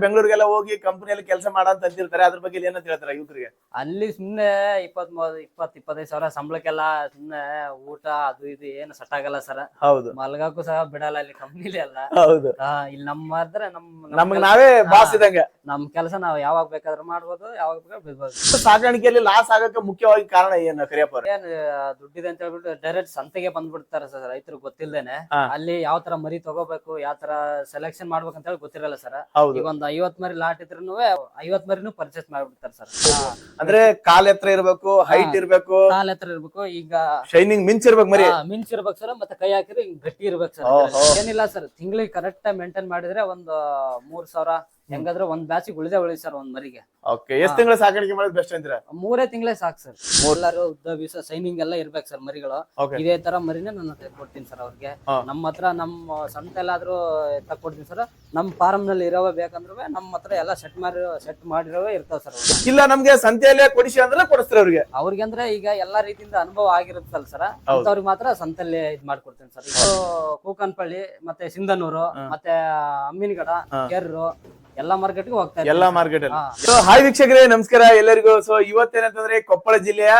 ಬೆಂಗಳೂರಿಗೆಲ್ಲ ಹೋಗಿ ಕಂಪನಿಯಲ್ಲಿ ಕೆಲಸ ಮಾಡಂತ ಅಂತಿರ್ತಾರೆ. ಅದ್ರ ಬಗ್ಗೆ ಏನಂತ ಹೇಳ್ತಾರೆ ಯುವಕರಿಗೆ? ಅಲ್ಲಿ ಸುಮ್ನೆ ಇಪ್ಪತ್ ಮೂವತ್ ಇಪ್ಪತ್ ಇಪ್ಪತ್ತೈದು ಸಾವಿರ ಸಂಬಳಕ್ಕೆಲ್ಲ ಸುಮ್ನೆ ಊಟ ಅದು ಇದು ಏನು ಸಟ್ ಆಗಲ್ಲ ಸರ್ ಹೌದು. ಮಲ್ಗಕ್ಕೂ ಸಹ ಬಿಡಲ್ಲ ಅಲ್ಲಿ ಕಂಪ್ನಿಲಿ ಅಲ್ಲ ಹೌದು. ಆ, ಇಲ್ಲಿ ನಮ್ಮ ಆದ್ರೆ ನಮ್ ನಮ್ ನಮಗ್ ನಾವೇ ಬಾಸ್ ಇದಂಗೆ ನಮ್ ಕೆಲಸ ನಾವ್ ಯಾವಾಗ ಬೇಕಾದ್ರೂ ಮಾಡ್ಬೋದು ಯಾವಾಗ ಬೇಕಾದ್ರೂ ಸಾಗಾಣಿಕೆಯಲ್ಲಿ ಸಾಕಾಣಿಕೆಯಲ್ಲಿ ಲಾಸ್ ಆಗಕ್ಕೆ ಮುಖ್ಯವಾಗಿ ಕಾರಣ ಏನು ಕರಿಯಪ್ಪ ಅವ್ರೆ? ಏನ್ ಆ, ದುಡ್ಡಿದೆ ಅಂತ ಹೇಳ್ಬಿಟ್ಟು ಡೈರೆಕ್ಟ್ ಸಂತೆಗೆ ಬಂದ್ಬಿಡ್ತಾರೆ ಸರ್ ರೈತರು ಗೊತ್ತಿಲ್ದೇನೆ. ಹಾ. ಅಲ್ಲಿ ಯಾವ ತರ ಮರಿ ತಗೋಬೇಕು ಯಾವ ತರ ಸೆಲೆಕ್ಷನ್ ಮಾಡ್ಬೇಕಂತ ಹೇಳಿ ಗೊತ್ತಿರಲ್ಲ ಸರ್ ಹೌದು. ಈಗ ಒಂದ್ ಐವತ್ ಮರಿ ಲಾಟ್ ಇದ್ರು ಐವತ್ ಮರಿನೂ ಪರ್ಚೇಸ್ ಮಾಡ್ಬಿಡ್ತಾರೆ ಸರ್ ಅಂದ್ರೆ ಕಾಲ್ ಎತ್ತರ ಇರ್ಬೇಕು ಹೈಟ್ ಇರ್ಬೇಕು. ಕಾಲ್ ಎತ್ರ ಇರ್ಬೇಕು ಈಗ ಶೈನಿಂಗ್ ಮಿಂಚ್ ಇರ್ಬೇಕು ಮರಿ. ಮಿಂಚ್ ಇರ್ಬೇಕು ಸರ್ ಮತ್ತೆ ಕೈ ಹಾಕಿದ್ರೆ ಹಿಂಗ್ ಗಟ್ಟಿ ಇರ್ಬೇಕು ಸರ್. ಏನಿಲ್ಲ ಸರ್ ತಿಂಗಳಿಗೆ ಕರೆಕ್ಟ್ ಮೇಂಟೈನ್ ಮಾಡಿದ್ರೆ ಒಂದ್ ಮೂರ್ ಸಾವಿರ ಹೆಂಗಾದ್ರೆ ಒಂದ್ ಬ್ಯಾಚಿಗೆ ಉಳಿದೆ ಉಳಿ ಸರ್ ಒಂದ್ ಮರಿಗೆ. ಓಕೆ ತಿಂಗಳ ತಿಂಗಳು ಸಾಕಾಣಿಕೆ ಮಾಡೋದು ಬೆಸ್ಟ್ ಅಂತೀರಾ? ಮೂರೇ ತಿಂಗಳೇ ಸಾಕು ಸರ್. ಎಲ್ಲಾರು ಉದ್ದ ಬೀಸ ಸೈನಿಂಗ್ ಎಲ್ಲ ಇರ್ಬೇಕು ಸರ್ ಮರಿಗಳು. ಇದೇ ತರ ಮರಿನೇ ನಾನು ಹತ್ರ ಕೊಡ್ತೀನಿ ಸರ್ ಅವ್ರಿಗೆ. ಹಾ. ನಮ್ಮ ಹತ್ರ ನಮ್ಮ ಸಂತೆಲ್ಲಾದ್ರೂ ತಕ್ಕೊಡ್ತೀನಿ ಸರ್. ನಮ್ಮ ಫಾರ್ಮ್ನಲ್ಲಿ ಇರೋವೇ ಬೇಕಂದ್ರೆ ನಮ್ಮ ಹತ್ರ ಎಲ್ಲ ಸೆಟ್ ಮಾಡಿ ಸೆಟ್ ಮಾಡಿರೋವೇ ಇರ್ತಾವ ಸರ್ ಇಲ್ಲ ನಮ್ಗೆ ಸಂತೆಯಲ್ಲೇ ಕೊಡಿಸಿ ಅಂದ್ರೆ ಕೊಡಿಸ್ತಾರೆ ಅವ್ರಿಗೆ. ಅವ್ರಿಗೆ ಅಂದ್ರೆ ಈಗ ಎಲ್ಲಾ ರೀತಿಯಿಂದ ಅನುಭವ ಆಗಿರುತ್ತಲ್ಲ ಸರ್. ಅಂತವ್ರಿಗೆ ಮಾತ್ರ ಸಂತಲ್ಲಿ ಇದ್ ಮಾಡ್ಕೊಡ್ತೀನಿ ಸರ್. ಇದು ಕೂಕನ್ಪಳ್ಳಿ ಮತ್ತೆ ಸಿಂಧನೂರು ಮತ್ತೆ ಅಮ್ಮಿನಗಡ ಹಾ. ಕೆರ್ರು ಎಲ್ಲಾ ಮಾರ್ಕೆಟ್ಗೆ ಹೋಗ್ತಾ ಇರ್ತೀನಿ ಎಲ್ಲಾ ಮಾರ್ಕೆಟ್ ಅಲ್ಲಿ. ಸೊ ಹಾಯ್ ವೀಕ್ಷಕರೇ ನಮಸ್ಕಾರ ಎಲ್ಲರಿಗೂ. ಸೊ ಇವತ್ತೇನಂತಂದ್ರೆ ಕೊಪ್ಪಳ ಜಿಲ್ಲೆಯ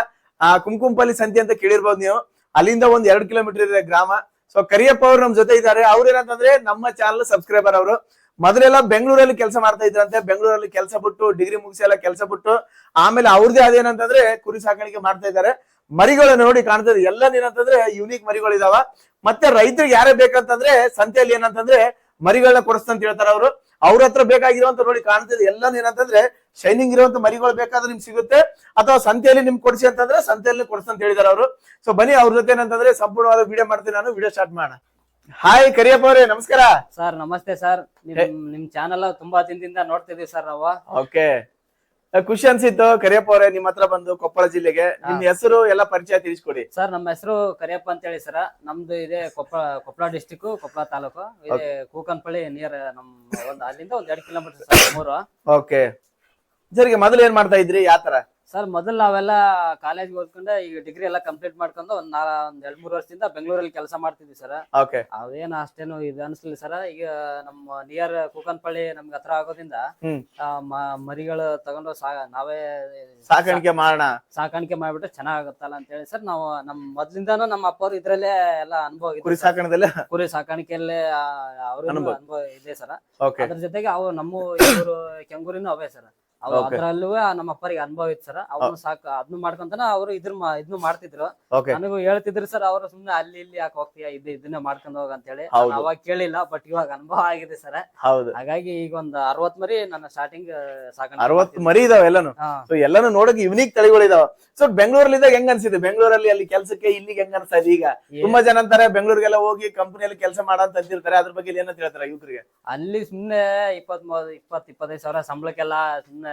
ಕುಂಕುಂಪಲ್ಲಿ ಸಂತೆ ಅಂತ ಕೇಳಿರ್ಬೋದು ನೀವು. ಅಲ್ಲಿಂದ ಒಂದ್ ಎರಡ್ ಕಿಲೋಮೀಟರ್ ಇದೆ ಗ್ರಾಮ. ಸೊ ಕರಿಯಪ್ಪ ಅವ್ರು ನಮ್ ಜೊತೆ ಇದ್ದಾರೆ. ಅವ್ರ ಏನಂತಂದ್ರೆ ನಮ್ಮ ಚಾನಲ್ ಸಬ್ಸ್ಕ್ರೈಬರ್ ಅವರು. ಮೊದಲೆಲ್ಲ ಬೆಂಗಳೂರಲ್ಲಿ ಕೆಲಸ ಮಾಡ್ತಾ ಇದ್ರಂತೆ. ಬೆಂಗಳೂರಲ್ಲಿ ಕೆಲಸ ಬಿಟ್ಟು ಡಿಗ್ರಿ ಮುಗಿಸಿ ಎಲ್ಲ ಕೆಲಸ ಬಿಟ್ಟು ಆಮೇಲೆ ಅವ್ರದೇ ಅದೇನಂತಂದ್ರೆ ಕುರಿ ಸಾಕಾಣಿಕೆ ಮಾಡ್ತಾ ಇದ್ದಾರೆ. ಮರಿಗಳು ನೋಡಿ ಕಾಣ್ತದೆ ಎಲ್ಲ ಏನಂತಂದ್ರೆ ಯುನೀಕ್ ಮರಿಗಳು ಇದಾವ ಮತ್ತೆ ರೈತರಿಗೆ ಯಾರೇ ಬೇಕಂತಂದ್ರೆ ಸಂತೆಯಲ್ಲಿ ಏನಂತಂದ್ರೆ ಮರಿಗಳನ್ನ ಕೊಡಿಸ್ತಂತ ಹೇಳ್ತಾರೆ ಅವರು. ಅವ್ರ ಹತ್ರ ಬೇಕಾಗಿರುವಂತ ನೋಡಿ ಕಾಣ್ತಿದೆ. ಎಲ್ಲ ಏನಂತಂದ್ರೆ ಶೈನಿಂಗ್ ಇರುವಂತ ಮರಿಗಳು ಬೇಕಾದ್ರೆ ನಿಮ್ಗೆ ಸಿಗುತ್ತೆ. ಅಥವಾ ಸಂತೆಯಲ್ಲಿ ನಿಮ್ಗೆ ಕೊಡಿಸಿ ಅಂತಂದ್ರೆ ಸಂತೆಯಲ್ಲಿ ಕೊಡಿಸ್ತಂತ ಹೇಳಿದಾರೆ ಅವರು. ಸೊ ಬನ್ನಿ ಅವ್ರ ಜೊತೆ ಏನಂತಂದ್ರೆ ಸಂಪೂರ್ಣವಾದ ವಿಡಿಯೋ ಮಾಡ್ತೀನಿ ನಾನು. ವಿಡಿಯೋ ಸ್ಟಾರ್ಟ್ ಮಾಡೋಣ. ಹಾಯ್ ಕರಿಯಪ್ಪ ಅವರೇ ನಮಸ್ಕಾರ. ಸರ್ ನಮಸ್ತೆ ಸರ್. ನಿಮ್ ನಿಮ್ ಚಾನಲ್ ತುಂಬಾ ದಿನದಿಂದ ನೋಡ್ತಿದೀವಿ ಸರ್ ನಾವು. ಓಕೆ ಖುಷಿ ಅನ್ಸಿತ್ತು. ಕರಿಯಪ್ಪ ಅವರೇ ನಿಮ್ಮ ಹತ್ರ ಬಂದು ಕೊಪ್ಪಳ ಜಿಲ್ಲೆಗೆ. ನಿಮ್ ಹೆಸರು ಎಲ್ಲ ಪರಿಚಯ ತಿಳಿಸ್ಕೊಡಿ. ಸರ್ ನಮ್ಮ ಹೆಸರು ಕರಿಯಪ್ಪ ಅಂತ ಹೇಳಿ ಸರ್. ನಮ್ದು ಇದೆ ಕೊಪ್ಪಳ ಕೊಪ್ಪಳ ಡಿಸ್ಟಿಕ್ ಕೊಪ್ಪಳ ತಾಲೂಕು. ಇದೆ ಕೂಕನ್ಪಳ್ಳಿ ನಿಯರ್ ನಮ್ ಒಂದ್ ಅಲ್ಲಿಂದ ಒಂದ್ ಎರಡ್ ಕಿಲೋಮೀಟರ್ ಸರ್ ಮೂರು ಓಕೆ. ಸರಿಗೆ ಮೊದಲು ಏನ್ ಮಾಡ್ತಾ ಇದ್ರಿ? ಯಾವ ತರ? ಸರ್ ಮೊದಲು ನಾವೆಲ್ಲ ಕಾಲೇಜ್ ಓದ್ಕೊಂಡು ಈಗ ಡಿಗ್ರಿ ಎಲ್ಲ ಕಂಪ್ಲೀಟ್ ಮಾಡ್ಕೊಂಡು ಒಂದ್ ನಾ ಒಂದ್ ಎರಡ್ ಮೂರ್ ವರ್ಷದಿಂದ ಬೆಂಗಳೂರಲ್ಲಿ ಕೆಲಸ ಮಾಡ್ತಿದ್ವಿ ಸರ್. ಓಕೆ ಅವೇನು ಅಷ್ಟೇನು ಇದು ಅನ್ಸಲಿ ಸರ್. ಈಗ ನಮ್ಮ ನಿಯರ್ ಕೂಕನ್ಪಳ್ಳಿ ನಮ್ಗೆ ಹತ್ರ ಆಗೋದ್ರಿಂದ ಹ್ಮ್. ಆ, ಮ- ಮರಿಗಳು ತಗೊಂಡು ಸಾ ನಾವೇ ಸಾಕಾಣಿಕೆ ಮಾಡೋಣ. ಸಾಕಾಣಿಕೆ ಮಾಡ್ಬಿಟ್ರೆ ಚೆನ್ನಾಗತ್ತಲ್ಲ ಅಂತ ಹೇಳಿ ಸರ್ ನಾವು ನಮ್ ಮೊದ್ಲಿಂದಾನು ನಮ್ಮ ಅಪ್ಪವ್ರು ಇದ್ರಲ್ಲೇ ಎಲ್ಲ ಅನುಭವ ಇದೆ ಕುರಿ sir. ಸಾಕಾಣದಲ್ಲಿ? ಕುರಿ ಸಾಕಾಣಿಕೆಯಲ್ಲೇ ಅವರು ಅನುಭವ. ಅನುಭವ ಇದೆ ಸರ್. ಓಕೆ ಅದ್ರ ಜೊತೆಗೆ ಅವು ನಮ್ಮ ಇವರು ಕೆಂಗೂರಿನೂ ಅವೇ ಸರ್. ಅದ್ರಲ್ಲೂ ನಮ್ಮ ಅಪ್ಪರಿಗೆ ಅನುಭವ ಇತ್ತು ಸರ್. ಅವ್ರು ಸಾಕು ಅದ್ನ ಮಾಡ್ಕೊಂತಾನ ಅವರು ಇದ್ರ ಇದನ್ನು ಮಾಡ್ತಿದ್ರು. ನನಗೂ ಹೇಳ್ತಿದ್ರು ಸರ್ ಅವರು ಸುಮ್ನೆ ಅಲ್ಲಿ ಇಲ್ಲಿ ಯಾಕೆ ಹೋಗ್ತೀಯ ಇದು ಇದನ್ನ ಮಾಡ್ಕೊಂಡು ಹೋಗ ಅಂತ ಹೇಳಿ. ಅವಾಗ ಕೇಳಿಲ್ಲ ಬಟ್ ಇವಾಗ ಅನುಭವ ಆಗಿದೆ ಸರ್. ಹೌದು. ಹಾಗಾಗಿ ಈಗ ಒಂದ್ ಅರವತ್ ಮರಿ ನನ್ನ ಸ್ಟಾರ್ಟಿಂಗ್ ಸಾಕಾಣಿಕೆ ಅರವತ್ ಮರಿ ಇದಾವ ಎಲ್ಲಾನು. ಸೊ ಎಲ್ಲಾನು ನೋಡಕ್ ಯುನೀಕ್ ತಳಿಗಳು ಇದಾವ. ಸೊ ಬೆಂಗಳೂರಲ್ಲಿದ್ದಾಗ ಹೆಂಗ್ ಅನ್ಸಿದೆ ಬೆಂಗಳೂರಲ್ಲಿ ಅಲ್ಲಿ ಕೆಲ್ಸಕ್ಕೆ ಇಲ್ಲಿ ಹೆಂಗ್ ಅನ್ಸ್ತಾ ಇದೆ ಈಗ ತುಂಬಾ ಜನ ಅಂತಾರೆ ಬೆಂಗಳೂರಿಗೆಲ್ಲ ಹೋಗಿ ಕಂಪನಿಯಲ್ಲಿ ಕೆಲಸ ಮಾಡಂತ ಅಂತಿರ್ತಾರೆ. ಅದ್ರ ಬಗ್ಗೆ ಏನಂತ ಹೇಳ್ತಾರೆ ಯುವಕರಿಗೆ? ಅಲ್ಲಿ ಸುಮ್ನೆ ಇಪ್ಪತ್ ಮೂವತ್ ಇಪ್ಪತ್ ಇಪ್ಪತ್ತೈದು ಸಾವಿರ ಸಂಬಳಕ್ಕೆಲ್ಲ ಸುಮ್ನೆ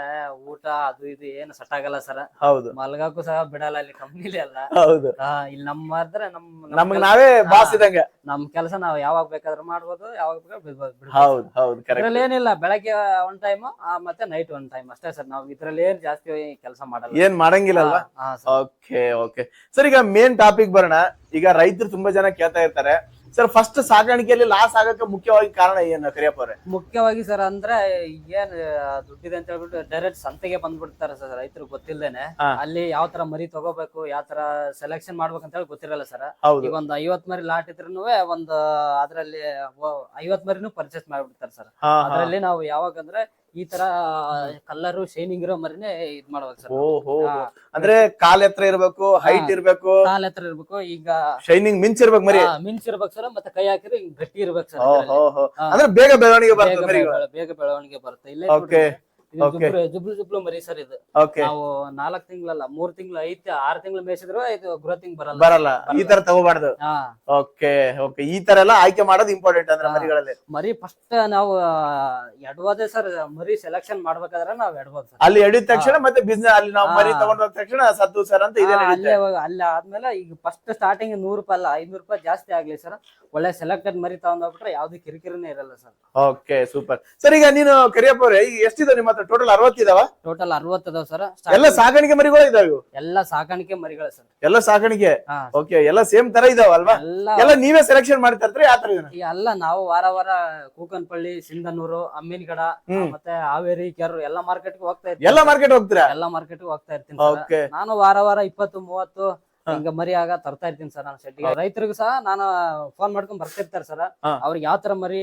ಊಟ ಅದು ಇದು ಏನು ಸಟ್ ಆಗಲ್ಲ ಸರ್ ಹೌದು. ಮಲ್ಗಾಕು ಸಹ ಬಿಡಲ್ಲ ಅಲ್ಲಿ ಕಂಪ್ನಿಲಿ ಅಲ್ಲ. ಹೌದು. ಆ, ಇಲ್ಲಿ ನಮ್ಮ ಆದ್ರೆ ನಮ್ ನಮ್ ನಮಗ್ ನಾವೇ ಬಾಸ್ ಇದಂಗೆ ನಮ್ ಕೆಲಸ ನಾವ್ ಯಾವಾಗ ಬೇಕಾದ್ರೂ ಮಾಡ್ಬೋದು ಯಾವಾಗ ಬೇಕಾದ್ರೂ ಬಿಡ್ಬೋದು ಬಿಡ್ಬೋದು. ಹೌದು ಹೌದು ಕರೆಕ್ಟ್ ಇದ್ರಲ್ಲಿ ಏನಿಲ್ಲ ಬೆಳಗ್ಗೆ ಒಂದ್ ಟೈಮ್ ಮತ್ತೆ ನೈಟ್ ಒನ್ ಟೈಮ್ ಅಷ್ಟೇ ಸರ್ ನಾವ್ ಇದ್ರಲ್ಲಿ ಏನ್ ಜಾಸ್ತಿ ಕೆಲಸ ಮಾಡಲ್ಲ. ಏನ್ ಮಾಡಂಗಿಲ್ಲ ಅಲ್ವಾ ಹಾ, ಹಾ, sir. ಓಕೆ ಓಕೆ ಸರ್ ಈಗ ಮೇನ್ ಟಾಪಿಕ್ ಬರೋಣ. ಈಗ ರೈತರು ತುಂಬಾ ಜನ ಕೇಳ್ತಾ ಇರ್ತಾರೆ. ಸರ್ ಫಸ್ಟ್ ಸಾಗಾಣಿಕೆಯಲ್ಲಿ ಲಾಸ್ ಆಗಕ್ಕೆ ಮುಖ್ಯವಾಗಿ ಕಾರಣ ಏನು ಕರಿಯಪ್ಪ ಅವ್ರೆ? ಮುಖ್ಯವಾಗಿ ಸರ್ ಅಂದ್ರೆ ಏನ್ ದುಡ್ಡಿದೆ ಅಂತ ಹೇಳ್ಬಿಟ್ಟು ಡೈರೆಕ್ಟ್ ಸಂತೆಗೆ ಬಂದ್ಬಿಡ್ತಾರೆ ಸರ್ ರೈತರು ಗೊತ್ತಿಲ್ದೇನೆ. ಹಾ. ಅಲ್ಲಿ ಯಾವ ತರ ಮರಿ ತಗೋಬೇಕು ಯಾವ ತರ ಸೆಲೆಕ್ಷನ್ ಮಾಡ್ಬೇಕಂತ ಹೇಳಿ ಗೊತ್ತಿರಲ್ಲ ಸರ್ ಹೌದು. ಈಗ ಒಂದ್ ಐವತ್ ಮರಿ ಲಾಟ್ ಇದ್ರು ಒಂದು ಅದ್ರಲ್ಲಿ ಐವತ್ ಮರಿನೂ ಪರ್ಚೇಸ್ ಮಾಡ್ಬಿಡ್ತಾರೆ ಸರ್ ಅದರಲ್ಲಿ ಹಾ. ಅದ್ರಲ್ಲಿ ನಾವು ಯಾವಾಗಂದ್ರೆ ಈ ತರ ಕಲರ್ ಶೈನಿಂಗ್ ಇರೋ ಮರಿನೇ ಇದ್ ಮಾಡ್ಬೇಕು ಸರ್. ಅಂದ್ರೆ ಕಾಲ್ ಎತ್ತರ ಇರ್ಬೇಕು ಹೈಟ್ ಇರ್ಬೇಕು. ಕಾಲ್ ಎತ್ತರ ಇರ್ಬೇಕು ಈಗ ಶೈನಿಂಗ್ ಮಿಂಚಿರ್ಬೇಕು ಮರಿ. ಆ, ಮಿಂಚ್ ಇರ್ಬೇಕು ಸರ್ ಮತ್ತೆ ಕೈ ಹಾಕಿದ್ರೆ ಹಿಂಗ್ ಗಟ್ಟಿ ಇರ್ಬೇಕು ಸರ್. ಅಂದ್ರೆ ಬೇಗ ಬೆಳವಣಿಗೆ ಬರುತ್ತೆ ಬೇಗ ಬೆಳವಣಿಗೆ ಬರುತ್ತೆ. ಇಲ್ಲೇ ಜುಬ್ಲು ಜುಬ್ಲು ಮರಿ ಸರ್ ಇದು. ಓಕೆ ನಾವು ನಾಲ್ಕ್ ತಿಂಗಳಲ್ಲ ಮೂರ್ ತಿಂಗಳು ಐತಿ ಆರ್ ತಿಂಗಳು ಮೇಯಿಸಿದ್ರು ಇದು ಗ್ರೋತಿಂಗ್ ಬರಲ್ಲ. ಬರಲ್ಲ. ಈ ತರ ತಗೋಬಾರ್ದು. ಹಾ. ಓಕೆ ಓಕೆ ಈ ತರ ಎಲ್ಲ ಆಯ್ಕೆ ಮಾಡೋದು ಇಂಪಾರ್ಟೆಂಟ್ ಅಂದ್ರೆ. ಮರಿಗಳಲ್ಲಿ. ಮರಿ ಫಸ್ಟ್ ನಾವು ಎಡವಾದೆ ಸರ್ ಮರಿ ಸೆಲೆಕ್ಷನ್ ಮಾಡ್ಬೇಕಾದ್ರೆ ನಾವ್ ಎಡಬೋದು ಅಲ್ಲಿ ಎಡಿದ ತಕ್ಷಣ ಮತ್ತೆ ಬಿಸ್ನೆಸ್ ಅಲ್ಲಿ ನಾವು ಮರಿ ತಗೊಂಡ ತಗೊಂಡ್ ತಕ್ಷಣ ಸದ್ದು ಸರ್ ಅಂತ ಇದೆ ಅಲ್ಲೇ ಅಲ್ಲಿ ಆದ್ಮೇಲೆ ಈಗ ಫಸ್ಟ್ ಸ್ಟಾರ್ಟಿಂಗ್ ನೂರು ರೂಪಾಯಿ ಅಲ್ಲ ಐನೂರು ರೂಪಾಯಿ ಜಾಸ್ತಿ ಆಗ್ಲಿ ಸರ್. ಒಳ್ಳೆ ಸೆಲೆಕ್ಟೆಡ್ ಮರಿ ತಗೊಂಡೋಗ್ಬಿಟ್ರೆ ಯಾವ್ದು ಕಿರಿಕಿರಿನೇ ಇರಲ್ಲ ಸರ್. ಓಕೆ ಸೂಪರ್ ಸರ್ ಈಗ ನೀನು ಕರಿಯಪ್ಪ ಅವ್ರೆ ಈಗ ಎಷ್ಟಿದೆ ನಿಮ್ಮ ಮಾತ್ರ? ಟೋಟಲ್ ಅರವತ್ತಿದಾವ ಟೋಟಲ್ ಅರವತ್ತು ಅದಾವ ಸರ್ ಎಲ್ಲ ಸಾಕಾಣಿಕೆ ಮರಿಗಳು ಇದಾವೆ ಇವು? ಎಲ್ಲ ಸಾಕಾಣಿಕೆ ಮರಿಗಳು ಸರ್ ಎಲ್ಲ ಸಾಕಾಣಿಕೆ? ಹಾ ಓಕೆ ಎಲ್ಲ ಸೇಮ್ ತರ ಇದಾವ ಅಲ್ವಾ? ಎಲ್ಲ ಎಲ್ಲ ನೀವೇ ಸೆಲೆಕ್ಷನ್ ಮಾಡ್ತಾ ತರ ಇದನ್ನ ಈ ಎಲ್ಲ ನಾವು ವಾರ ವಾರ ಕೂಕನ್ಪಳ್ಳಿ ಸಿಂಧನೂರು ಅಮ್ಮಿನಗಡ ಹ್ಮ್. ಮತ್ತೆ ಹಾವೇರಿ ಕೆರೂರು ಎಲ್ಲ ಮಾರ್ಕೆಟ್ ಹೋಗ್ತಾ ಇರ್ತೀವಿ ಎಲ್ಲ ಮಾರ್ಕೆಟ್ ಹೋಗ್ತೀರಾ? ಎಲ್ಲ ಮಾರ್ಕೆಟ್ ಹೋಗ್ತಾ ಇರ್ತೀನಿ sir. ಓಕೆ ನಾನು ವಾರ ವಾರ ಇಪ್ಪತ್ತು ಮೂವತ್ತು ಹಿಂಗ ಮರಿ ಆಗ ತರ್ತಾ ಇರ್ತೀನಿ ಸರ್ ನಾನು ಶೆಟ್ಟಿಗೆ ರೈತರಿಗೂ ಸಹ ನಾನು ಫೋನ್ ಮಾಡ್ಕೊಂಡ್ ಬರ್ತಿರ್ತಾರೆ ಸರ್ ಹಾ. ಅವ್ರಿಗೆ ಯಾವ ತರ ಮರಿ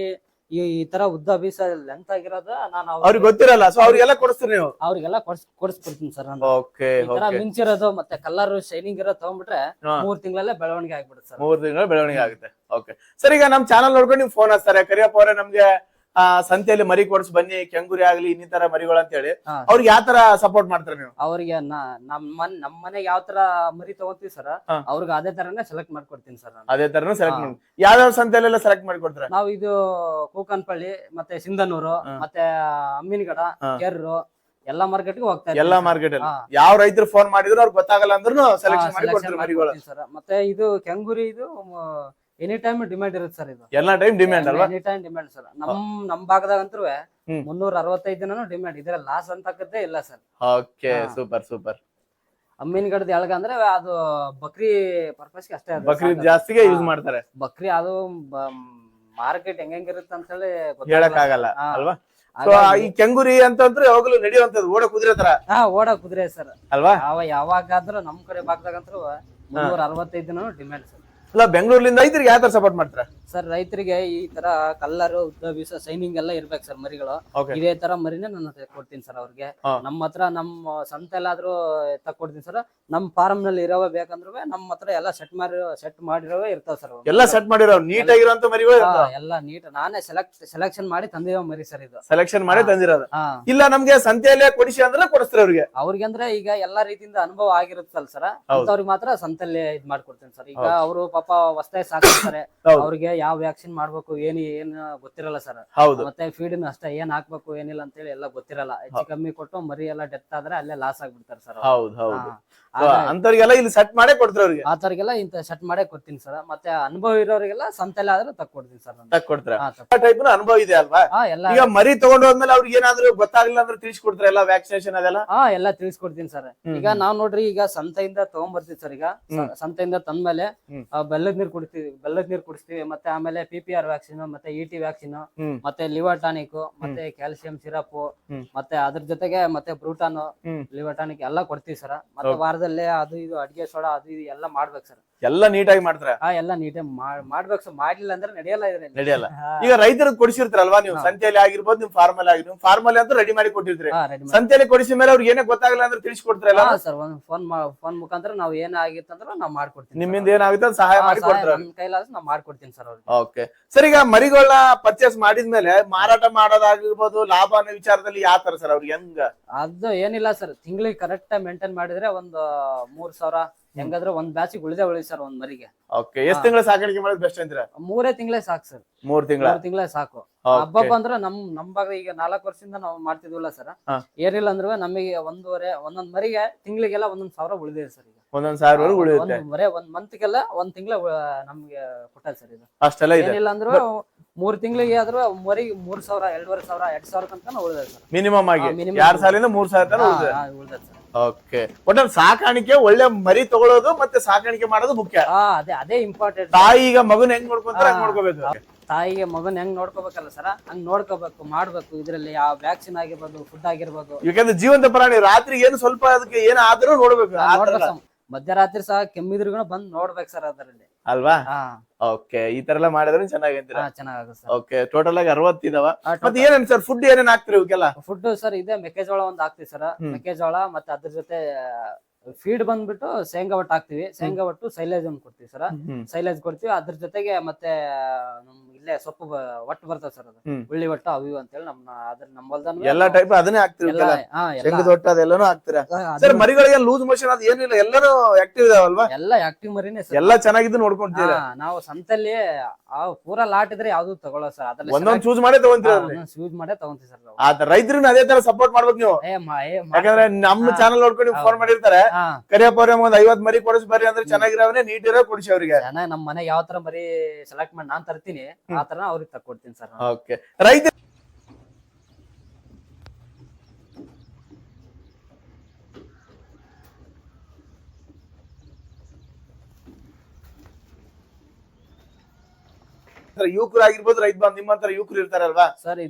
ಈ ಈ ತರ ಉದ್ದ ಬೀಸ ಲೆಂತ್ ಆಗಿರೋದ ನಾನು ಅವ್ರಿಗೆ ಗೊತ್ತಿರಲ್ಲ ಸೊ ಅವ್ರಿಗೆಲ್ಲ ಕೊಡಿಸ್ತೀರಿ ನೀವು. ಅವ್ರಿಗೆಲ್ಲ ಕೊಡ್ಸ್ ಕೊಡಿಸ್ಬಿಡ್ತೀನಿ ಸರ್ ನಾನು. ಓಕೆ ಈ ತರ ಓಕೆ ಮಿಂಚಿರೋದು ಮತ್ತೆ ಕಲರ್ ಶೈನಿಂಗ್ ಇರೋ ತಗೊಂಡ್ಬಿಟ್ರೆ ಹಾ. ಮೂರ್ ತಿಂಗಳಲ್ಲೇ ಬೆಳವಣಿಗೆ ಆಗ್ಬಿಡುತ್ತೆ ಸರ್ ಮೂರ್ ತಿಂಗಳ ಬೆಳವಣಿಗೆ ಆಗುತ್ತೆ. ಓಕೆ ಸರ್ ಈಗ ನಮ್ ಚಾನಲ್ ನೋಡ್ಕೊಂಡು ನಿಮ್ಗೆ ಫೋನ್ ಹಚ್ತಾರೆ. ಕರಿಯಪ್ಪ ಅವರೇ ನಮ್ಗೆ ಆ ಸಂತೆಯಲ್ಲಿ ಮರಿ ಕೊಡ್ಸ್ ಬನ್ನಿ ಕೆಂಗುರಿ ಆಗ್ಲಿ ಇನ್ನಿತರ ಮರಿಗಳು ಅಂತ ಹೇಳಿ ಹಾ. ಅವ್ರಿಗೆ ಯಾವ ತರ ಸಪೋರ್ಟ್ ಮಾಡ್ತಾರೆ ನೀವು ಅವ್ರಿಗೆ ನಾ- ನಮ್ ಮನ್ ನಮ್ ಮನೆ ಯಾವ ತರ ಮರಿ ತಗೋತೀವಿ ಸರ್ ಹಾ. ಅವ್ರಿಗೆ ಅದೇ ತರನೇ ಸೆಲೆಕ್ಟ್ ಮಾಡ್ಕೊಡ್ತೀನಿ ಸರ್ ನಾನು ಅದೇ ತರನೇ ಸೆಲೆಕ್ಟ್ ಹಾ. ಮಾಡಿ ಯಾವ್ಯಾವ ಸಂತೆಯಲ್ಲೆಲ್ಲ ಸೆಲೆಕ್ಟ್ ಮಾಡಿ ಕೊಡ್ತಾರೆ ನಾವು ಇದು ಕೂಕನ್ಪಳ್ಳಿ ಮತ್ತೆ ಸಿಂಧನೂರು ಹಾ. ಮತ್ತೆ ಅಮ್ಮಿನಗಡ ಹಾ. ಕೆರ್ರು ಎಲ್ಲಾ ಮಾರ್ಕೆಟ್ಗೆ ಹೋಗ್ತಾ ಇರ್ತೀನಿ ಎಲ್ಲಾ sir. ಮಾರ್ಕೆಟ್ ಅಲ್ಲಿ ಹಾ. ಯಾವ ರೈತರು ಫೋನ್ ಮಾಡಿದ್ರು ಅವ್ರಿಗೆ ಗೊತ್ತಾಗಲ್ಲ ಅಂದ್ರೂ ಹಾ, ಸೆಲೆಕ್ಷನ್ ಮಾಡಿ selection ಕೊಡ್ತಾರೆ ಮರಿಗಳು ಸರ್ sir. ಮತ್ತೆ ಇದು ಕೆಂಗುರಿ ಇದು ಎನಿ ಟೈಮ್ ಡಿಮ್ಯಾಂಡ್ ಇರುತ್ತೆ ಸರ್ ಇದು. ಎಲ್ಲಾ ಟೈಮ್ ಡಿಮ್ಯಾಂಡ್ ಅಲ್ವಾ? ಎನಿ ಟೈಮ್ ಡಿಮ್ಯಾಂಡ್ ಸರ್ ನಮ್ ನಮ್ ಭಾಗದಾಗ ಅಂತೂ ಮುನ್ನೂರ ಅರವತ್ತೈದು ದಿನನೂ ಡಿಮ್ಯಾಂಡ್ ಇದ್ರೆ ಲಾಸ್ ಅಂತಕ್ಕದ್ದೇ ಇಲ್ಲ ಸರ್ ಓಕೆ ಸೂಪರ್ ಸೂಪರ್ ಅಮ್ಮಿನ ಗಡದ ಎಳಗ ಅಂದ್ರೆ ಅದು ಬಕ್ರಿ ಪರ್ಪಸ್ಗೆ ಅಷ್ಟೇ ಅದು ಬಕ್ರಿ ಜಾಸ್ತಿಗೆ ಯೂಸ್ ಮಾಡ್ತಾರೆ. ಬಕ್ರಿ ಅದು ಮಾರ್ಕೆಟ್ ಹೆಂಗಿರುತ್ತೆ ಅಂತ ಹೇಳಿ ಹೇಳಕ್ ಆಗಲ್ಲ ಅಲ್ವಾ? ಈ ಕೆಂಗುರಿ ಅಂತಂದ್ರೆ ಯಾವಾಗಲೂ ನಡೆಯುವಂತದ್ದು ಓಡ ಕುದುರೆ ತರ. ಹಾ ಓಡ ಕುದುರೆ ಸರ್ ಅಲ್ವಾ? ಅವ ಯಾವಾಗಾದ್ರೂ ನಮ್ ಕಡೆ ಭಾಗದಾಗಂತೂ ಮುನ್ನೂರ ಅರವತ್ತೈದು ದಿನ ಡಿಮ್ಯಾಂಡ್ ಸರ್ ಇಲ್ಲ ಬೆಂಗಳೂರಿಂದ ರೈತರಿಗೆ ಯಾವ ತರ ಸಪೋರ್ಟ್ ಮಾಡ್ತಾರೆ? ಸರ್ ರೈತರಿಗೆ ಈ ತರ ಕಲ್ಲರ್ ಉದ್ದ ಸೈನಿಂಗ್ ಶೈನಿಂಗ್ ಎಲ್ಲ ಇರ್ಬೇಕು ಸರ್ ಮರಿಗಳು. ಇದೇ ತರ ಮರಿನೇ ನಾನು ಕೊಡ್ತೀನಿ ಸರ್ ಅವ್ರಿಗೆ. ನಮ್ಮ ಹತ್ರ ನಮ್ಮ ಸಂತೆಲ್ಲಾದ್ರೂ ತಕ್ಕೊಡ್ತೀನಿ ಸರ್. ನಮ್ಮ ಫಾರ್ಮ್ನಲ್ಲಿ ಇರೋವೇ ಬೇಕಂದ್ರೂ ನಮ್ಮ ಹತ್ರ ಎಲ್ಲ ಸೆಟ್ ಮಾಡಿ ಸೆಟ್ ಮಾಡಿರೋವೇ ಇರ್ತಾವ ಸರ್ ಎಲ್ಲ ಸೆಟ್ ಮಾಡಿರೋ ನೀಟ್ ಆಗಿರೋ ಮರಿಗಳು ಎಲ್ಲ ನೀಟ್ ನಾನೇ ಸೆಲೆಕ್ಟ್ ಸೆಲೆಕ್ಷನ್ ಮಾಡಿ ತಂದಿರೋ ಮರಿ ಸರ್ ಇದು. ಸೆಲೆಕ್ಷನ್ ಮಾಡಿ ತಂದಿರೋದು. ಇಲ್ಲ ನಮ್ಗೆ ಸಂತೆಯಲ್ಲೇ ಕೊಡಿಸಿ ಅಂದ್ರೆ ಕೊಡಿಸ್ತಾರೆ ಅವ್ರಿಗೆ? ಅವ್ರಿಗೆ ಅಂದ್ರೆ ಈಗ ಎಲ್ಲಾ ರೀತಿಯಿಂದ ಅನುಭವ ಆಗಿರುತ್ತಲ್ಲ ಸರ್. ಅವ್ರಿಗೆ ಮಾತ್ರ ಸಂತೆಲ್ಲೇ ಇದ್ ಮಾಡ್ಕೊಡ್ತೀನಿ ಸರ್. ಈಗ ಅವರು ಪಾಪ ಹೊಸ್ದಾಗಿ ಸಾಕಿರ್ತಾರೆ. ಅವ್ರಿಗೆ ಯಾವ ವ್ಯಾಕ್ಸಿನ್ ಮಾಡ್ಬೇಕು ಏನು ಏನ್ ಗೊತ್ತಿರಲ್ಲ ಸರ್ ಹೌದು. ಮತ್ತೆ ಫೀಡಿನ ಅಷ್ಟೇ ಏನ್ ಹಾಕ್ಬೇಕು ಏನಿಲ್ಲ ಅಂತ ಹೇಳಿ ಎಲ್ಲ ಗೊತ್ತಿರಲ್ಲ. ಹೆಚ್ಚು ಕಮ್ಮಿ ಕೊಟ್ಟು ಮರಿ ಎಲ್ಲ ಡೆತ್ ಆದ್ರೆ ಅಲ್ಲೇ ಲಾಸ್ ಆಗ್ಬಿಡ್ತಾರೆ ಸರ್ ಹೌದು ಹೌದು. ಅಂತವ್ರಿಗೆಲ್ಲ ಇಲ್ಲಿ ಸೆಟ್ ಮಾಡೇ ಕೊಡ್ತಾರೆ ಅವ್ರಿಗೆ. ಆತರಿಗೆಲ್ಲ ಇಂತ ಸೆಟ್ ಮಾಡೇ ಕೊಡ್ತೀನಿ ಸರ್. ಮತ್ತೆ ಅನುಭವ ಇರೋರಿಗೆಲ್ಲ ಸಂತೆಲ್ಲ ಆದ್ರೆ ತಕ್ಕೊಡ್ತೀನಿ ಸರ್ ನಾನು. ತಕ್ ಕೊಡ್ತಾರೆ ಹಾ, ಟೈಪ್ ಅನುಭವ ಇದೆ ಅಲ್ವಾ? ಹಾ ಎಲ್ಲ ಈಗ ಮರಿ ತಗೊಂಡ್ ಹೋದ್ಮೇಲೆ ಅವ್ರಿಗೆ ಏನಾದ್ರು ಗೊತ್ತಾಗ್ಲಿಲ್ಲ ಅಂದ್ರೆ ತಿಳಿಸ್ಕೊಡ್ತಾರೆ ಎಲ್ಲ ವ್ಯಾಕ್ಸಿನೇಷನ್ ಅದೆಲ್ಲ? ಹಾ ಎಲ್ಲ ತಿಳಿಸ್ಕೊಡ್ತೀನಿ ಸರ್. ಈಗ ನಾವ್ ನೋಡ್ರಿ ಈಗ ಸಂತೆಯಿಂದ ತಗೊಂಡ್ಬರ್ತೀವಿ ಸರ್ ಈಗ. ಸ- ಸಂತೆಯಿಂದ ತಂದ್ಮೇಲೆ ಹ್ಮ್. ಆ, ಬೆಲ್ಲದ್ ನೀರ್ ಕುಡಿಸ್ತೀವಿ ಬೆಲ್ಲದ ನೀರ್ ಕುಡಿಸ್ತೀವಿ ಮತ್ತೆ ಆಮೇಲೆ ಪಿ ಪಿ ಆರ್ ವ್ಯಾಕ್ಸಿನ್ ಮತ್ತೆ ಇ ಟಿ ವ್ಯಾಕ್ಸಿನ್ ಹ್ಮ್. ಮತ್ತೆ ಲಿವರ್ ಟಾನಿಕ್ ಮತ್ತೆ ಕ್ಯಾಲ್ಸಿಯಂ ಸಿರಪ್ ಹ್ಮ್. ಮತ್ತೆ ಅದ್ರ ಜೊತೆಗೆ ಮತ್ತೆ ಬ್ರೂಟಾನ್ ಹ್ಮ್. ಲಿವರ್ ಟಾನಿಕ್ ಎಲ್ಲ ಕೊಡ್ತೀವಿ ಸರ್. ಮತ್ತೆ ವಾರದಲ್ಲಿ ಅದು ಇದು ಅಡಿಗೆ ಸೋಡಾ ಅದು ಇದು ಎಲ್ಲ ಮಾಡ್ಬೇಕು ಸರ್. ಎಲ್ಲ ನೀಟಾಗಿ ಮಾಡ್ತಾರೆ? ಆ ಎಲ್ಲ ನೀಟಾಗಿ ಮಾಡ್ಬೇಕು ಸರ್. ಮಾಡ್ಲಿಲ್ಲ ಅಂದ್ರೆ ನಡೆಯಲ್ಲ ಇದ್ರಲ್ಲಿ. ನಡೆಯಲ್ಲ. ಈಗ ರೈತರಿಗೆ ಕೊಡಿಸಿರ್ತಾರಲ್ವಾ ನೀವು. ಸಂತೆಯಲ್ಲಿ ಆಗಿರ್ಬೋದು ನಿಮ್ ಫಾರ್ಮಲ್ ಆಗಿರ್ಬೋದು. ಫಾರ್ಮಲ್ ಅಂತ ರೆಡಿ ಮಾಡಿ ಕೊಟ್ಟಿರ್ತೀರಿ. ಹಾ, ಕೊಡ್ಸಿ ಸಂತೆಯಲ್ಲಿ ಕೊಡಿಸಿದ ಮೇಲೆ ಅವ್ರಿಗೆ ಏನೇ ಗೊತ್ತಾಗಲ್ಲ ಅಂದ್ರೆ ತಿಳಿಸ್ಕೊಡ್ತಾರಲ್ಲ? ಸರ್. ಒಂದ್ ಫೋನ್ ಫೋನ್ ಮುಖಾಂತರ ನಾವ್ ಏನಾಗಿತ್ತು ಆಗಿತ್ತಂದ್ರ ನಾವ್ ಮಾಡ್ಕೊಡ್ತೀನಿ ನಿಮ್ಮಿಂದ ಏನಾಗುತ್ತೆ ಅದ್ ಸಹಾಯ ಮಾಡಿ ಕೊಡ್ತಾರೆ. ಕೈಲಾದ್ರೆ ನಾವ್ ಮಾಡ್ಕೊಡ್ತೀನಿ ಸರ್ ಅವ್ರಿಗೆ. ಓಕೆ. ಸರ್ ಈಗ ಮರಿಗಳನ್ನ ಪರ್ಚೇಸ್ ಮಾಡಿದ್ಮೇಲೆ ಮಾರಾಟ ಮಾಡೋದಾಗಿರ್ಬೋದು ಲಾಭ ಅನ್ನೋ ವಿಚಾರದಲ್ಲಿ ಯಾವ ತರ ಸರ್ ಅವ್ರಿಗೆ ಹೆಂಗ? ಅದು ಏನಿಲ್ಲ ಸರ್. ತಿಂಗಳಿಗೆ ಕರೆಕ್ಟ್ ಮೇಂಟೈನ್ ಮಾಡಿದ್ರೆ ಒಂದು ಮೂರ್ ಸಾವಿರ ಹೆಂಗಾದ್ರೆ ಒಂದ್ ಬ್ಯಾಚಿಗೆ ಉಳಿದೇ ಉಳಿ ಸರ್ ಒಂದ್ ಮರಿಗೆ. ಓಕೆ ಎಷ್ಟ್ ತಿಂಗಳ ಸಾಕಾಣಿಕೆ ಮಾಡೋದು ಬೆಸ್ಟ್ ಅಂತೀರಾ? ಮೂರೇ ತಿಂಗಳೇ ಸಾಕು ಸರ್. ಮೂರ್ ತಿಂಗಳ? ಮೂರ್ ತಿಂಗಳೇ ಸಾಕು. ಹಬ್ಬ ಬಂದ್ರೆ ನಮ್ ನಮ್ ಭಾಗ ಈಗ ನಾಲ್ಕು ವರ್ಷದಿಂದ ನಾವು ಮಾಡ್ತಿದ್ವಲ್ಲ ಸರ್. ಏನಿಲ್ಲ ಅಂದ್ರೆ ನಮಗೆ ಒಂದೂವರೆ ಒಂದೊಂದ್ ಮರಿಗೆ ತಿಂಗಳಿಗೆಲ್ಲ ಒಂದೊಂದ್ ಸಾವಿರ ಉಳಿದಿದೆ ಸರ್ ಈಗ. ಒಂದೊಂದ್ ಸಾವಿರ ಉಳಿಯುತ್ತೆ. ಒಂದ್ ಬರೇ ಒಂದ್ ಮಂತ್ಗೆಲ್ಲ ಒಂದ್ ತಿಂಗಳ ನಮ್ಗೆ ಕೊಟ್ಟಲ್ ಸರ್ ಇದು. ಅಷ್ಟೆಲ್ಲ ಏನಿಲ್ಲ ಅಂದ್ರು ಮೂರ್ ತಿಂಗಳಿಗೆ ಆದ್ರೂ ಮರಿಗೆ ಮೂರ್ ಸಾವಿರ ಎರಡೂವರೆ ಸಾವಿರ ಎರಡ್ ಸಾವಿರ ತನಕ ಉಳಿದ ಸರ್. ಮಿನಿಮಮ್ ಆಗಿ. ಎರಡ್ ಸಾವಿರದಿಂದ ಮೂರ್ ಸಾವಿರ ತನಕ ಉಳಿದ ಸರ್. ಓಕೆ ಒಟ್ನಲ್ಲಿ ಸಾಕಾಣಿಕೆ ಒಳ್ಳೆ ಮರಿ ತಗೊಳ್ಳೋದು ಮತ್ತೆ ಸಾಕಾಣಿಕೆ ಮಾಡೋದು ಮುಖ್ಯ. ಹಾ ಅದೇ ಅದೇ ಇಂಪಾರ್ಟೆಂಟ್ ತಾಯಿ ಈಗ ಮಗುನ ಹೆಂಗ್ ನೋಡ್ಕೊಂತಾರೆ ಹಂಗ್. ನೋಡ್ಕೋಬೇಕು. ತಾಯಿಗೆ ಮಗನ್ ಹೆಂಗ್ ನೋಡ್ಕೋಬೇಕಲ್ಲ ಸರ? ಹಂಗ್ ನೋಡ್ಕೋಬೇಕು ಮಾಡ್ಬೇಕು. ಇದ್ರಲ್ಲಿ ಯಾವ ವ್ಯಾಕ್ಸಿನ್ ಆಗಿರ್ಬೋದು ಫುಡ್ ಆಗಿರ್ಬೋದು. ಯಾಕಂದ್ರೆ ಜೀವಂತ ಪ್ರಾಣಿ ರಾತ್ರಿ ಏನು ಸ್ವಲ್ಪ ಅದಕ್ಕೆ ಏನ್ ಆದ್ರೂ ನೋಡ್ಬೇಕು. ನೋಡ್ಬೇಕು. ಮಧ್ಯರಾತ್ರಿ ಸಹ ಕೆಮ್ಮಿದ್ರು ಬಂದ್ ನೋಡ್ಬೇಕು ಸರ್ ಅದರಲ್ಲಿ. ಅಲ್ವಾ? ಹಾ ಓಕೆ ಈ ತರ ಎಲ್ಲ ಮಾಡಿದ್ರೆ ಹಾ ಚೆನ್ನಾಗುತ್ತೆ ಸರ್. ಓಕೆ ಟೋಟಲ್ ಆಗಿ ಅರವತ್ತಿದಾವ ಮತ್ತೆ ಏನೇನ್ ಸರ್ ಫುಡ್ ಏನೇನ್ ಹಾಕ್ತಿರಿ ಇವಕ್ಕೆಲ್ಲ? ಫುಡ್ ಸರ್ ಇದೆ ಮೆಕ್ಕೆಜೋಳ ಒಂದ್ ಹಾಕ್ತಿವಿ ಸರ್. ಮೆಕ್ಕೆಜೋಳ ಮತ್ತೆ ಅದ್ರ ಜೊತೆ ಫೀಡ್ ಬಂದ್ಬಿಟ್ಟು ಶೇಂಗಾ ಒಟ್ಟು ಹಾಕ್ತಿವಿ. ಶೇಂಗಾ ಒಟ್ಟು ಸೈಲೇಜ್ ಒಂದ್ ಕೊಡ್ತೀವಿ ಸರ್. ಸೈಲೇಜ್ ಕೊಡ್ತೀವಿ. ಅದ್ರ ಜೊತೆಗೆ ಮತ್ತೆ ಇಲ್ಲೇ ಸೊಪ್ಪು ಒಟ್ಟು ಬರ್ತದೆ ಸರ್ ಅದು. ಹ್ಮ್. ಉಳ್ಳಿ ಒಟ್ಟು ಅವು ಇವು ಅಂತೇಳಿ ನಮ್ಮ ಅದ್ರ ನಮ್ಮ ಎಲ್ಲಾ ಟೈಪ್ ಅದನ್ನೇ ಹಾಕ್ತಿರಿ ಎಲ್ಲ ಹಾ ಎಲ್ಲ. ಶೇಂಗದ ಒಟ್ಟು ಅದೆಲ್ಲಾನು ಹಾಕ್ತೀರಾ? ಅದು- ಸರ್ ಮರಿಗಳಿಗೆ ಲೂಸ್ ಮೋಷನ್ ಅದು ಏನಿಲ್ಲ ಎಲ್ಲರೂ ಆಕ್ಟಿವ್ ಇದಾವಲ್ವಾ? ಎಲ್ಲ ಆಕ್ಟಿವ್ ಮರಿನೇ ಸರ್. ಎಲ್ಲಾ ಚೆನ್ನಾಗಿದ್ದು ನೋಡ್ಕೊಂತೀವಿ ಹಾ, ನಾವು ಸಂತಲ್ಲಿ ಆ ಪೂರಾ ಲಾಟ್ ಇದ್ರೆ ಯಾವ್ದು ತಗೊಳ್ಳೋ ಸರ್. ಒಂದೊಂದ್ ಚೂಸ್ ಮಾಡೇ ತಗೊಂತೀರ ಚೂಸ್ ಯೂಸ್ ಮಾಡೇ ತಗೊಂತೀವಿ ಸರ್ ನಾವು. ಆ ರೈತರನ್ನ ಅದೇ ತರ ಸಪೋರ್ಟ್ ಮಾಡ್ಬೇಕು ನೀವು. ಏ ಮಾ- ಏ ಮಾ- ಯಾಕಂದ್ರೆ ನಮ್ಮ ಹಾ. ಚಾನಲ್ ನೋಡ್ಕೊಂಡು ಫೋನ್ ಮಾಡಿರ್ತಾರೆ. ಹಾ. ಕರಿಯಪ್ಪ ಅವ್ರೆ ಒಂದ್ ಐವತ್ ಮರಿ ಕೊಡಿಸ್ ಬರ್ರಿ ಅಂದ್ರೆ ಚೆನ್ನಾಗಿರೋವನೇ ನೀಟ್ ಇರೋ ಕೊಡಿಸಿ ಅವ್ರಿಗೆ. ಚೆನ್ನಾಗಿ ನಮ್ಮ ಮನೆ ಯಾವ ತರ ಮರಿ ಸೆಲೆಕ್ಟ್ ಮಾಡಿ ನಾನ್ ತರ್ತೀನಿ. ಆ ತರ ಅವ್ರಿಗೆ ತಕ್ಕೊಡ್ತೀನಿ ಸರ್ ಓಕೆ ರೈತ ಯುವಕರು ಆಗಿರ್ಬೋದು ರೈತ ಬಂದ್ ನಿಮ್ಮಂತರ ಯುವಕರು ಇರ್ತಾರಲ್ವಾ? ಸರ್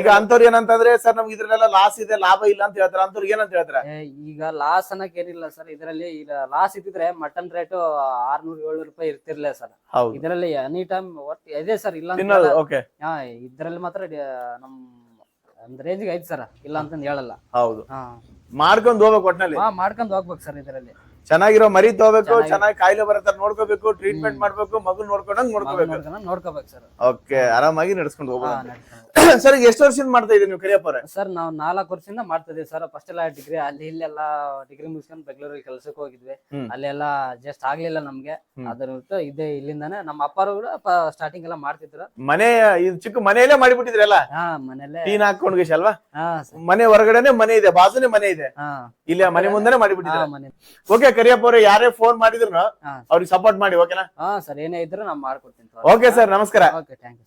ಈಗ ಅಂತವ್ರು ಏನಂತಂದ್ರೆ ಸರ್ ನಮ್ಗೆ ಇದ್ರಲ್ಲೆಲ್ಲ ಲಾಸ್ ಇದೆ ಲಾಭ ಇಲ್ಲ ಅಂತ ಹೇಳ್ತಾರೆ. ಅಂತವ್ರು ಏನಂತ ಹೇಳ್ತಾರೆ? ಈಗ ಲಾಸ್ ಅನ್ನಕ್ ಏನಿಲ್ಲ ಸರ್. ಇದರಲ್ಲಿ ಈಗ ಲಾಸ್ ಇದ್ದಿದ್ರೆ ಮಟನ್ ರೇಟ್ ಆರ್ನೂರ್ ಏಳ್ನೂರು ರೂಪಾಯಿ ಇರ್ತಿರ್ಲಿಲ್ಲ ಸರ್. ಇದರಲ್ಲಿ ಎನಿ ಟೈಮ್ ಒಟ್ಟು ಇದೆ ಸರ್ ಇಲ್ಲ ಅಂತ ಓಕೆ ಹಾ ಇದ್ರಲ್ಲಿ ಮಾತ್ರ ನಮ್ ಒಂದ್ ರೇಂಜ್ಗೆ ಐತಿ ಸರ್. ಇಲ್ಲ ಅಂತಂದ್ ಹೇಳಲ್ಲ. ಹೌದು. ಹಾ. ಮಾಡ್ಕೊಂಡ್ ಹೋಗ್ಬೇಕು ಒಟ್ನಲ್ಲಿ. ಹಾ ಮಾಡ್ಕೊಂಡ್ ಹೋಗ್ಬೇಕು ಸರ್ ಇದರಲ್ಲಿ. ಚೆನ್ನಾಗಿರೋ ಮರಿ ತಗೋಬೇಕು ಚೆನ್ನಾಗಿ- ಕಾಯಿಲೆ ಬರತ್ತ ನೋಡ್ಕೋಬೇಕು ಟ್ರೀಟ್ಮೆಂಟ್ ಮಾಡ್ಬೇಕು ಮಗು ನೋಡ್ಕೊಂಡಂಗ್ ನೋಡ್ಕೋಬೇಕು. ನೋಡ್ಕೋಬೇಕು ಸರ್. ಓಕೆ ಆರಾಮಾಗಿ ನಡ್ಸ್ಕೊಂಡು ಹೋಗ್ಬೋದು. ಸರ್ ಎಷ್ಟು ವರ್ಷದಿಂದ ಮಾಡ್ತಾ ಇದ್ದೀವಿ ನೀವು ಕರಿಯಪ್ಪ ಸರ್ ನಾವು ನಾಲ್ಕು ವರ್ಷದಿಂದ ಮಾಡ್ತಾ ಇದ್ದೀವಿ ಸರ್. ಫಸ್ಟ್ ಎಲ್ಲ ಡಿಗ್ರಿ ಅಲ್ಲಿ ಇಲ್ಲೆಲ್ಲ ಡಿಗ್ರಿ ಮುಗಿಸ್ಕೊಂಡು ಬೆಂಗಳೂರಿಗೆ ಕೆಲ್ಸಕ್ಕೆ ಹೋಗಿದ್ವಿ. ಅಲ್ಲೆಲ್ಲ ಜಸ್ಟ್ ಆಗ್ಲಿಲ್ಲ ನಮ್ಗೆ. ಅದ್ರ ಬಿಟ್ಟು ಇದೇ ಇಲ್ಲಿಂದಾನೆ ನಮ್ಮ ಅಪ್ಪರು ಕೂಡ ಸ್ಟಾರ್ಟಿಂಗ್ ಎಲ್ಲ ಮಾಡ್ತಿದ್ರು. ಮನೆ ಇದು ಚಿಕ್ಕ ಮನೆಯಲ್ಲೇ ಮಾಡಿಬಿಟ್ಟಿದ್ರಲ್ಲ ಹಾ ಮನೆಯಲ್ಲೇ. ಟೀನ್ ಹಾಕೊಂಡ್ ಅಲ್ವಾ? ಮನೆ ಹೊರಗಡೆನೆ ಮನೆ ಇದೆ ಬಾಜುನೇ ಮನೆ ಇದೆ. ಇಲ್ಲ ಮನೆ ಮುಂದೆನೆ ಮಾಡಿಬಿಟ್ಟಿದ್ರೆ ಮನೆ. ಓಕೆ ಕರಿಯಪ್ಪ ಅವ್ರೆ ಯಾರೇ ಫೋನ್ ಮಾಡಿದ್ರು ಹಾ. ಅವ್ರಿಗೆ ಸಪೋರ್ಟ್ ಮಾಡಿ ಓಕೆನಾ ಹಾ ಸರ್ ಏನೇ ಇದ್ರು ನಾನು ಮಾಡ್ಕೊಡ್ತೀನಿ ಓಕೆ ಸರ್ ನಮಸ್ಕಾರ. Okay thank you